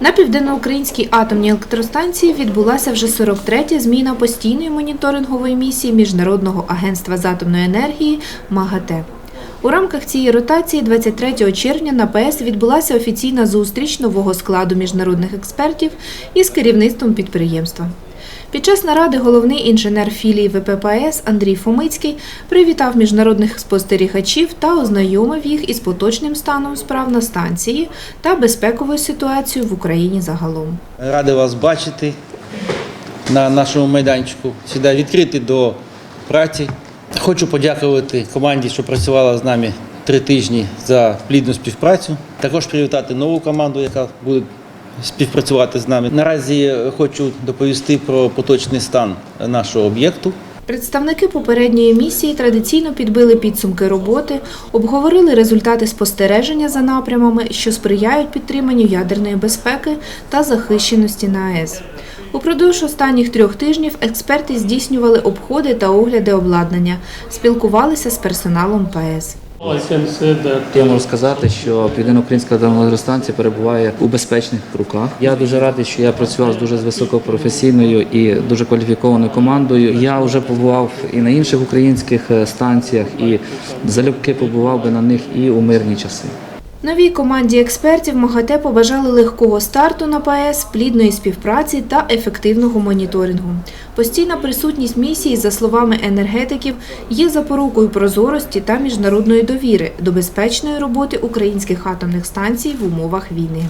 На південноукраїнській атомній електростанції відбулася вже 43-я зміна постійної моніторингової місії Міжнародного агентства з атомної енергії МАГАТЕ. У рамках цієї ротації 23 червня на ПС відбулася офіційна зустріч нового складу міжнародних експертів із керівництвом підприємства. Під час наради головний інженер філії ВППС Андрій Фомицький привітав міжнародних спостерігачів та ознайомив їх із поточним станом справ на станції та безпековою ситуацією в Україні загалом. Радий вас бачити на нашому майданчику. Сюди відкритий до праці. Хочу подякувати команді, що працювала з нами три тижні за плідну співпрацю. Також привітати нову команду, яка буде співпрацювати з нами. Наразі хочу доповісти про поточний стан нашого об'єкту. Представники попередньої місії традиційно підбили підсумки роботи, обговорили результати спостереження за напрямами, що сприяють підтриманню ядерної безпеки та захищеності на АЕС. Упродовж останніх трьох тижнів експерти здійснювали обходи та огляди обладнання, спілкувалися з персоналом ПАЕС. Я можу сказати, що Південно-Українська атомна електростанція перебуває у безпечних руках. Я дуже радий, що я працював з дуже високопрофесійною і дуже кваліфікованою командою. Я вже побував і на інших українських е, станціях, і залюбки побував би на них і у мирні часи. Новій команді експертів МАГАТЕ побажали легкого старту на ПАЕС, плідної співпраці та ефективного моніторингу. Постійна присутність місії, за словами енергетиків, є запорукою прозорості та міжнародної довіри до безпечної роботи українських атомних станцій в умовах війни.